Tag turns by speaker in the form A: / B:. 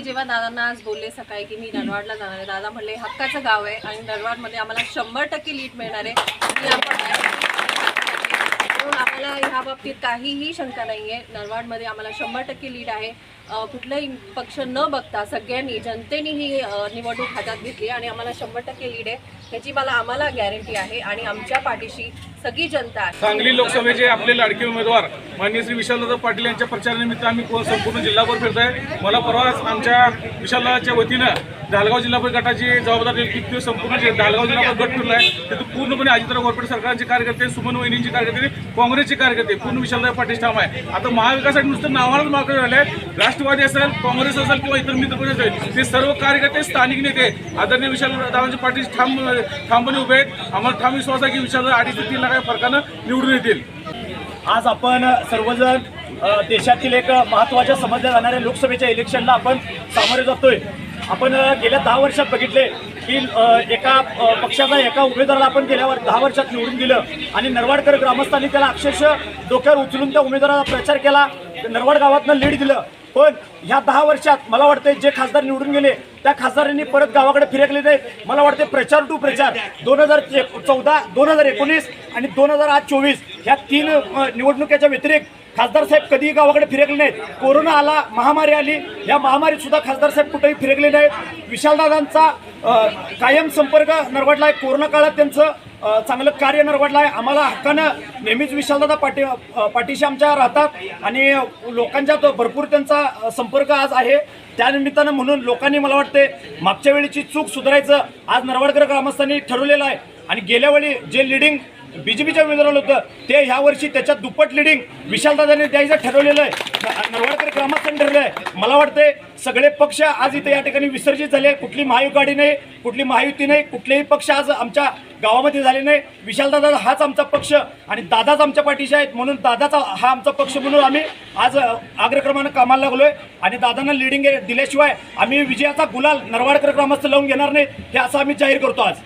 A: मी जेव्हा दादांना आज बोलले सकाळी की मी नरवाडला जाणार आहे दादा म्हणले हक्काचं गाव आहे आणि नरवाडमध्ये आम्हाला शंभर टक्के लीड मिळणार आहे. आपण म्हणून आम्हाला ह्या बाबतीत काहीही शंका नाही आहे नरवाडमध्ये आम्हाला शंभर टक्के लीड आहे. कुठलंही कुठलाही पक्ष न बघता सगळ्यांनी जनतेने ही निवडणूक हातात घेतली आणि आम्हाला शंभर टक्के लीड आहे. त्याची मला आम्हाला गॅरंटी आहे आणि आमच्या पाठीशी सगळी जनता आहे.
B: सांगली लोकसभेचे आपले लाडके उमेदवार माननीय श्री विशालदादा पाटील यांच्या प्रचारानिमित्त आम्ही संपूर्ण जिल्हाभर फिरत आहे मला परवाच आमच्या विशालदाच्या वतीनं धालगाव जिल्हा परिषद गटाची जबाबदारी दिली की संपूर्ण जे धालगाव जिल्हा गट फिरला आहे तिथं पूर्णपणे अजितराव गोरपडे सरकारचे कार्यकर्ते सुमन वहिनींचे कार्यकर्ते काँग्रेसचे कार्यकर्ते पूर्ण विशालदादा पाटील ठाम आहे. आता महाविकासाठी नुसतं नावालाच मागं झालं आहे राष्ट्रवादी असेल काँग्रेस असेल किंवा इतर मित्र पक्ष असेल ते सर्व कार्यकर्ते स्थानिक नेते आदरणीय विशालदादांचे पाटील ठाम ठामपणे उभे आहेत. आम्हाला ठाम विश्वास आहे की विशालदादा अडीच ते तीन लाख फरकानं निवडून येतील.
C: आज आपण सर्वजण देशातील एक महत्त्वाच्या समजल्या जाणाऱ्या लोकसभेच्या इलेक्शनला आपण सामोरे जातोय. आपण गेल्या दहा वर्षात बघितले की एका पक्षाचा एका उमेदवाराला आपण गेल्यावर दहा वर्षात निवडून दिलं आणि नरवाडकर ग्रामस्थांनी त्याला अक्षरशः डोक्यावर उचलून त्या उमेदवाराला प्रचार केला. नरवाड गावातनं लीड दिलं. पण ह्या दहा वर्षात मला वाटतंय जे खासदार निवडून गेले त्या खासदारांनी परत गावाकडे फिरकले नाहीत. मला वाटते प्रचार टू प्रचार. दोन हजार चौदा दोन हजार एकोणीस आणि दोन हजार आज चोवीस ह्या तीन निवडणुकीच्या व्यतिरिक्त खासदार साहेब कधीही गावाकडे फिरकले नाहीत. कोरोना आला महामारी आली या महामारीत सुद्धा खासदार साहेब कुठेही फिरकले नाहीत. विशालदादांचा कायम संपर्क नरवडला आहे कोरोना काळात त्यांचं चांगलं कार्य नरवडलं आहे आम्हाला हक्कानं नेहमीच विशालदादा पाठी पाठीशी आमच्या राहतात आणि लोकांच्या भरपूर त्यांचा संपर्क आज आहे. त्यानिमित्तानं म्हणून लोकांनी मला वाटते मागच्या वेळीची चूक सुधारायचं आज नरवाडकर ग्रामस्थांनी ठरवलेलं आहे. आणि गेल्या वेळी जे लिडिंग बीजेपीच्या उमेदवाराला होतं ते ह्या वर्षी त्याच्यात दुप्पट लिडिंग विशालदादाने द्यायचं ठरवलेलं आहे. नरवाडकर ग्रामस्थांनी ठरलं आहे. मला वाटते सगळे पक्ष आज इथे या ठिकाणी विसर्जित झाले. कुठली महायुगाडी नाही कुठली महायुती नाही कुठलेही पक्ष आज आमच्या गावामध्ये झाले नाही. विशालदादा हाच आमचा पक्ष आणि दादाच आमच्या पाठीशी आहेत. म्हणून दादाचा हा आमचा पक्ष म्हणून आम्ही आज अग्रक्रमानं कामाला लागलोय. आणि दादांना लिडिंग दिल्याशिवाय आम्ही विजयाचा गुलाल नरवाडकर ग्रामस्थ लावून घेणार नाही हे असं आम्ही जाहीर करतो आज.